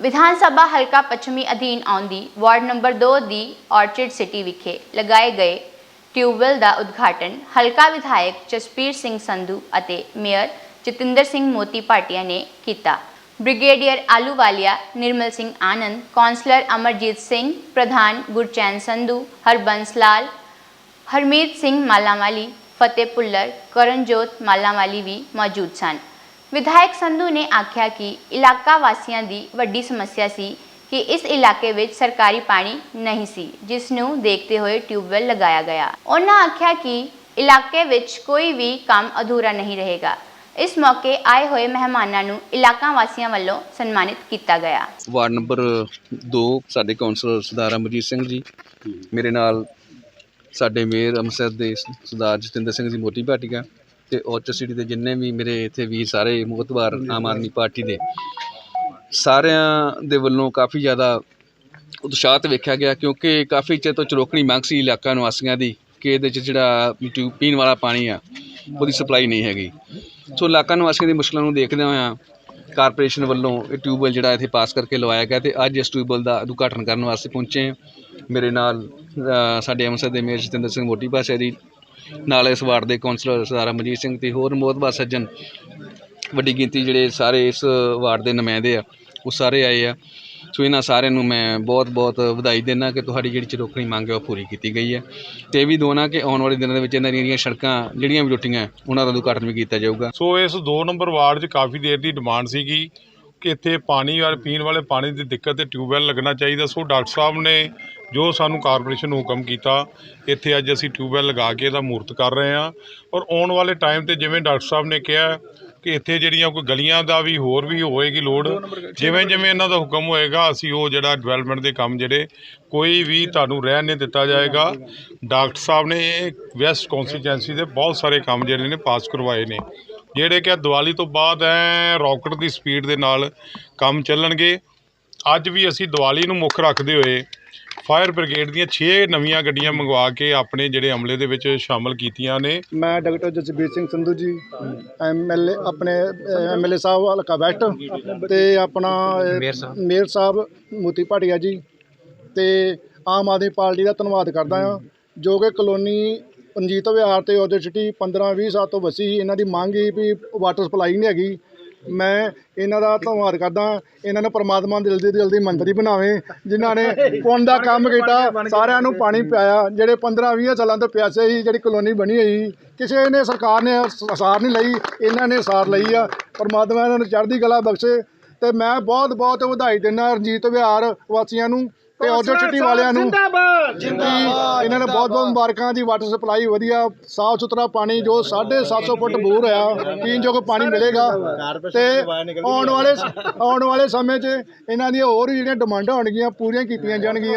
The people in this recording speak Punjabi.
ਵਿਧਾਨ ਸਭਾ ਹਲਕਾ ਪੱਛਮੀ ਅਧੀਨ ਆਉਂਦੀ ਵਾਰਡ ਨੰਬਰ 2 ਦੀ ਆਰਚਿਡ ਸਿਟੀ ਵਿਖੇ ਲਗਾਏ ਗਏ ਟਿਊਬਵੈੱਲ ਦਾ ਉਦਘਾਟਨ ਹਲਕਾ ਵਿਧਾਇਕ ਜਸਪੀਰ ਸਿੰਘ ਸੰਧੂ ਅਤੇ ਮੇਅਰ ਜਤਿੰਦਰ ਸਿੰਘ ਮੋਤੀ ਭਾਟੀਆ ਨੇ ਕੀਤਾ। ਬ੍ਰਿਗੇਡੀਅਰ ਆਲੂਵਾਲੀਆ ਨਿਰਮਲ ਸਿੰਘ ਆਨੰਦ, ਕੌਂਸਲਰ ਅਮਰਜੀਤ ਸਿੰਘ, ਪ੍ਰਧਾਨ ਗੁਰਚੈਨ ਸੰਧੂ, ਹਰਬੰਸ ਲਾਲ, ਹਰਮੀਤ ਸਿੰਘ ਮਾਲਾਵਾਲੀ, ਫਤਿਹ ਪੁੱਲਰ, ਕਰਨਜੋਤ ਮਾਲਾਵਾਲੀ ਵੀ ਮੌਜੂਦ ਸਨ। ਵਿਧਾਇਕ ਸੰਧੂ ਨੇ ਆਖਿਆ ਕਿ ਇਲਾਕਾ ਵਾਸੀਆਂ ਦੀ ਵੱਡੀ ਸਮੱਸਿਆ ਸੀ ਕਿ ਇਸ ਇਲਾਕੇ ਵਿੱਚ ਸਰਕਾਰੀ ਪਾਣੀ ਨਹੀਂ ਸੀ, ਜਿਸ ਨੂੰ ਦੇਖਦੇ ਹੋਏ ਟਿਊਬਵੈੱਲ ਲਗਾਇਆ ਗਿਆ। ਉਹਨਾਂ ਆਖਿਆ ਕਿ ਇਲਾਕੇ ਵਿੱਚ ਕੋਈ ਵੀ ਕੰਮ ਅਧੂਰਾ ਨਹੀਂ ਰਹੇਗਾ। ਇਸ ਮੌਕੇ ਆਏ ਹੋਏ ਮਹਿਮਾਨਾਂ ਨੂੰ ਇਲਾਕਾ ਵਾਸੀਆਂ ਵੱਲੋਂ ਸਨਮਾਨਿਤ ਕੀਤਾ ਗਿਆ। ਵਾਰਡ ਨੰਬਰ 2 ਸਾਡੇ ਕੌਂਸਲਰ ਸਰਦਾਰ ਅਮਰਜੀਤ ਸਿੰਘ ਜੀ, ਮੇਰੇ ਨਾਲ ਸਾਡੇ ਮੇਅਰ ਅੰਮ੍ਰਿਤਸਰ ਦੇ ਸਰਦਾਰ ਜਤਿੰਦਰ ਸਿੰਘ ਜੀ ਮੋਟੀ ਭਾਟੀਆ ਤੇ ਔਚ ਸਿਟੀ ਦੇ ਜਿੰਨੇ ਵੀ ਮੇਰੇ ਇੱਥੇ ਵੀ ਸਾਰੇ ਮੁਖਤਵਾਰ ਆਮ ਆਦਮੀ ਪਾਰਟੀ ਦੇ ਸਾਰਿਆਂ ਦੇ ਵੱਲੋਂ ਕਾਫੀ ਜ਼ਿਆਦਾ ਉਤਸ਼ਾਹਤ ਵੇਖਿਆ ਗਿਆ ਕਿਉਂਕਿ ਕਾਫੀ ਚਿਰ ਤੋਂ ਚਰੋਕਣੀ ਮੰਗ ਸੀ ਇਲਾਕਾ ਨਿਵਾਸੀਆਂ ਦੀ ਕਿ ਇਹਦੇ 'ਚ ਜਿਹੜਾ ਟਿਊਬ ਪੀਣ ਵਾਲਾ ਪਾਣੀ ਆ ਉਹਦੀ ਸਪਲਾਈ ਨਹੀਂ ਹੈਗੀ। ਸੋ ਇਲਾਕਾ ਨਿਵਾਸੀਆਂ ਦੀ ਮੁਸ਼ਕਲਾਂ ਨੂੰ ਦੇਖਦੇ ਹੋਇਆਂ ਕਾਰਪੋਰੇਸ਼ਨ ਵੱਲੋਂ ਇਹ ਟਿਊਬਵੈੱਲ ਜਿਹੜਾ ਇੱਥੇ ਪਾਸ ਕਰਕੇ ਲਵਾਇਆ ਗਿਆ ਤੇ ਅੱਜ ਇਸ ਟਿਊਬਵੈੱਲ ਦਾ ਉਦਘਾਟਨ ਕਰਨ ਵਾਸਤੇ ਪਹੁੰਚੇ ਮੇਰੇ ਨਾਲ ਸਾਡੇ ਅੰਮ੍ਰਿਤਸਰ ਦੇ ਮੇਅਰ ਜਤਿੰਦਰ ਸਿੰਘ ਮੋਟੀ ਭਾਸ਼ਾ ਜੀ ਨਾਲ ਇਸ ਵਾਰਡ ਦੇ ਕੌਂਸਲਰ ਸਰਦਾਰ ਅਮਰਜੀਤ ਸਿੰਘ ਤੇ ਹੋਰ ਮੋਹਤਬਾਰ ਸੱਜਣ ਵੱਡੀ ਗਿਣਤੀ ਜਿਹੜੇ ਸਾਰੇ ਇਸ ਵਾਰਡ ਦੇ ਨੁਮਾਇੰਦੇ ਆ, ਉਹ ਸਾਰੇ ਆਏ ਆ। ਸੋ ਇਹਨਾਂ ਸਾਰਿਆਂ ਨੂੰ ਮੈਂ ਬਹੁਤ ਬਹੁਤ ਵਧਾਈ ਦਿੰਦਾ ਕਿ ਤੁਹਾਡੀ ਜਿਹੜੀ ਚਰੋਕਣੀ ਮੰਗ ਹੈ ਉਹ ਪੂਰੀ ਕੀਤੀ ਗਈ ਹੈ। ਤੇ ਇਹ ਵੀ ਦੋਨਾ ਕਿ ਆਉਣ ਵਾਲੇ ਦਿਨਾਂ ਦੇ ਵਿੱਚ ਇਹਨਾਂ ਦੀਆਂ ਜਿਹੜੀਆਂ ਸੜਕਾਂ ਜਿਹੜੀਆਂ ਵੀ ਟੁੱਟੀਆਂ, ਉਹਨਾਂ ਦਾ ਉਦਘਾਟਨ ਵੀ ਕੀਤਾ ਜਾਊਗਾ। ਸੋ ਇਸ 2 ਨੰਬਰ ਵਾਰਡ 'ਚ ਕਾਫੀ ਦੇਰ ਦੀ ਡਿਮਾਂਡ ਸੀਗੀ ਕਿ ਇੱਥੇ ਪਾਣੀ ਵਾਲੇ, ਪੀਣ ਵਾਲੇ ਪਾਣੀ ਦੀ ਦਿੱਕਤ ਤੇ ਟਿਊਬਵੈੱਲ ਲੱਗਣਾ ਚਾਹੀਦਾ। ਸੋ ਡਾਕਟਰ ਸਾਹਿਬ ਨੇ ਜੋ ਸਾਨੂੰ ਕਾਰਪੋਰੇਸ਼ਨ ਨੂੰ ਹੁਕਮ ਕੀਤਾ ਇੱਥੇ ਅੱਜ ਅਸੀਂ ਟਿਊਬਵੈੱਲ ਲਗਾ ਕੇ ਇਹਦਾ ਮੂਰਤ ਕਰ ਰਹੇ ਹਾਂ। ਔਰ ਆਉਣ ਵਾਲੇ ਟਾਈਮ ਤੇ ਜਿਵੇਂ ਡਾਕਟਰ ਸਾਹਿਬ ਨੇ ਕਿਹਾ ਕਿ ਇੱਥੇ ਜਿਹੜੀਆਂ ਕੋਈ ਗਲੀਆਂ ਦਾ ਵੀ ਹੋਰ ਵੀ ਹੋਏਗੀ ਲੋੜ ਜਿਵੇਂ ਜਿਵੇਂ ਇਹਨਾਂ ਦਾ ਹੁਕਮ ਹੋਏਗਾ ਅਸੀਂ ਉਹ ਜਿਹੜਾ ਡਿਵੈਲਪਮੈਂਟ ਦੇ ਕੰਮ ਜਿਹੜੇ ਕੋਈ ਵੀ ਤੁਹਾਨੂੰ ਰਹਿਣ ਨਹੀਂ ਦਿੱਤਾ ਜਾਏਗਾ। ਡਾਕਟਰ ਸਾਹਿਬ ਨੇ ਵੈਸਟ ਕੌਂਸਟੀਚੁਐਂਸੀ ਦੇ ਬਹੁਤ ਸਾਰੇ ਕੰਮ ਜਿਹੜੇ ਨੇ ਪਾਸ ਕਰਵਾਏ ਨੇ ਜਿਹੜੇ ਕਿ ਦੀਵਾਲੀ ਤੋਂ ਬਾਅਦ ਐ ਰਾਕਟ ਦੀ ਸਪੀਡ ਦੇ ਨਾਲ ਕੰਮ ਚੱਲਣਗੇ। ਅੱਜ ਵੀ ਅਸੀਂ ਦੀਵਾਲੀ ਨੂੰ ਮੁੱਖ ਰੱਖਦੇ ਹੋਏ ਫਾਇਰ ਬ੍ਰਿਗੇਡ ਦੀਆਂ 6 ਨਵੀਆਂ ਗੱਡੀਆਂ ਮੰਗਵਾ ਕੇ ਆਪਣੇ ਜਿਹੜੇ ਅਮਲੇ ਦੇ ਵਿੱਚ ਸ਼ਾਮਲ ਕੀਤੀਆਂ ਨੇ। ਮੈਂ ਡਾਕਟਰ ਜਸਬੀਰ ਸਿੰਘ ਸੰਧੂ ਜੀ ਐਮਐਲਏ ਆਪਣੇ ਐਮਐਲਏ ਸਾਹਿਬ ਹਲਕਾ ਵੈਸਟ ਤੇ ਆਪਣਾ ਮੇਅਰ ਸਾਹਿਬ। ਮੋਤੀ ਭਾਟੀਆ ਜੀ ਤੇ ਆਮ ਆਦਮੀ ਪਾਰਟੀ ਦਾ ਧੰਨਵਾਦ ਕਰਦਾ ਹਾਂ ਜੋ ਕਿ ਕਲੋਨੀ ਰਣਜੀਤ ਵਿਹਾਰ ਤੇ ਉਹਦੇ ਸਿਟੀ 15 20 ਸਾਲ ਤੋਂ ਵਸੀ। ਇਹਨਾਂ ਦੀ ਮੰਗ ਸੀ ਵੀ ਵਾਟਰ ਸਪਲਾਈ ਨਹੀਂ ਹੈਗੀ। ਮੈਂ ਇਹਨਾਂ ਦਾ ਧੰਨਵਾਦ ਕਰਦਾ ਇਹਨਾਂ ਨੂੰ ਪ੍ਰਮਾਤਮਾ ਜਲਦੀ ਤੋਂ ਜਲਦੀ ਮੰਤਰੀ ਬਣਾਵੇ। ਜਿਨ੍ਹਾਂ ਨੇ ਪੁੰਨ ਦਾ ਕੰਮ ਕੀਤਾ ਸਾਰਿਆਂ ਨੂੰ ਪਾਣੀ ਪਿਆਇਆ। ਜਿਹੜੇ 15 20 ਸਾਲਾਂ ਤੋਂ ਪਿਆਸੇ ਸੀ ਜਿਹੜੀ ਕਲੋਨੀ ਬਣੀ ਹੋਈ ਸੀ, ਕਿਸੇ ਨੇ ਸਰਕਾਰ ਨੇ ਸਾਰ ਨਹੀਂ ਲਈ ਇਹਨਾਂ ਨੇ ਸਾਰ ਲਈ ਆ। ਪ੍ਰਮਾਤਮਾ ਇਹਨਾਂ ਨੂੰ ਚੜ੍ਹਦੀ ਕਲਾ ਬਖਸ਼ੇ। ਤੇ ਮੈਂ ਬਹੁਤ ਬਹੁਤ ਵਧਾਈ ਦਿੰਦਾ ਰਣਜੀਤ ਵਿਹਾਰ ਵਾਸੀਆਂ ਨੂੰ। ਤੇ ਆਰਡਰ ਸਿਟੀ ਵਾਲਿਆਂ ਨੂੰ ਜਿੰਦਾਬਾਦ! ਇਹਨਾਂ ਨੇ ਬਹੁਤ ਬਹੁਤ ਮੁਬਾਰਕਾਂ ਦੀ ਵਾਟਰ ਸਪਲਾਈ ਵਧੀਆ ਸਾਫ਼ ਸੁਥਰਾ ਪਾਣੀ ਜੋ 750 ਫੁੱਟ ਬੋਰ ਆ ਪੀਣ ਯੋਗ ਪਾਣੀ ਮਿਲੇਗਾ। ਤੇ ਆਉਣ ਵਾਲੇ ਆਉਣ ਵਾਲੇ ਸਮੇਂ 'ਚ ਇਹਨਾਂ ਦੀਆਂ ਹੋਰ ਜਿਹੜੀਆਂ ਡਿਮਾਂਡਾਂ ਹੋਣਗੀਆਂ ਪੂਰੀਆਂ ਕੀਤੀਆਂ ਜਾਣਗੀਆਂ।